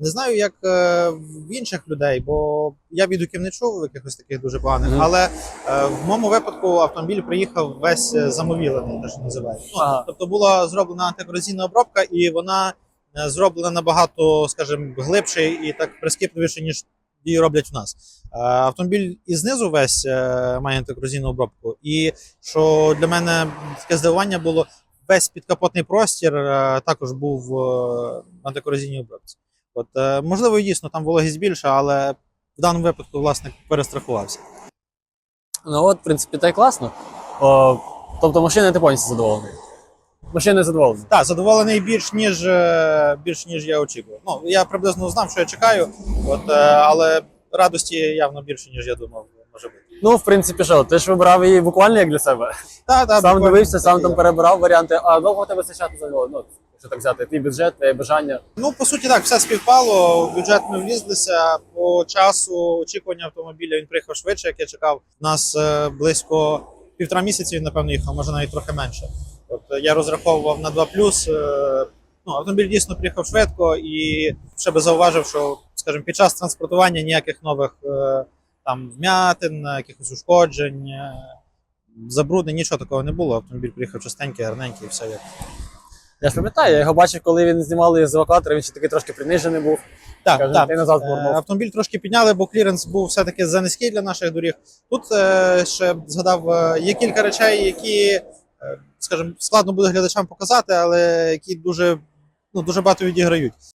Не знаю, як е, в інших людей, бо я відгуків не чув якихось таких дуже поганих. Мгм. Але е, в моєму випадку автомобіль приїхав весь е, замовілений, те, що називають. Ну, Ага. Тобто була зроблена антикорозійна обробка, і вона зроблена набагато, скажімо, глибше і так прискіпливіше, ніж її роблять в нас. Автомобіль і знизу весь має антикорозійну обробку. І що для мене таке здивування було, весь підкапотний простір також був в антикорозійній обробці. От, е, можливо, дійсно там вологість більша, але в даному випадку власник перестрахувався. Ну от, в принципі, так класно. О, тобто машина ти повністю задоволений. Машина задоволена. Так, задоволений більш ніж е, більш ніж я очікував. Ну я приблизно знав, що я чекаю, от е, але радості явно більше, ніж я думав, може бути. Ну, в принципі, що, ти ж вибрав її буквально як для себе. Та, та, сам дивився, сам там перебирав варіанти, а довго тебе вистачати за нього. Ну, якщо так взяти, твій бюджет, твоє бажання. Ну, по суті, так, все співпало. В бюджет ми влізлися. По часу очікування автомобіля він приїхав швидше, як я чекав. У нас е, близько півтора місяці він, напевно, їхав, може навіть трохи менше. Тобто я розраховував на 2 плюс. Ну, автомобіль дійсно приїхав швидко і ще би зауважив, що, скажімо, під час транспортування ніяких нових е, там вмятин, якихось ушкоджень, е, забруднень, нічого такого не було. Автомобіль приїхав чистенький, гарненький, і все як. Я ж пам'ятаю, я його бачив, коли він знімали з евакуатора, він ще такий трошки принижений був. Так, Кажу, так. ти назад Е. Автомобіль трошки підняли, бо кліренс був все-таки занизький для наших доріг. Тут е, ще згадав, е, є кілька речей, які, скажімо, складно буде глядачам показати, але які дуже, ну, дуже багато відіграють.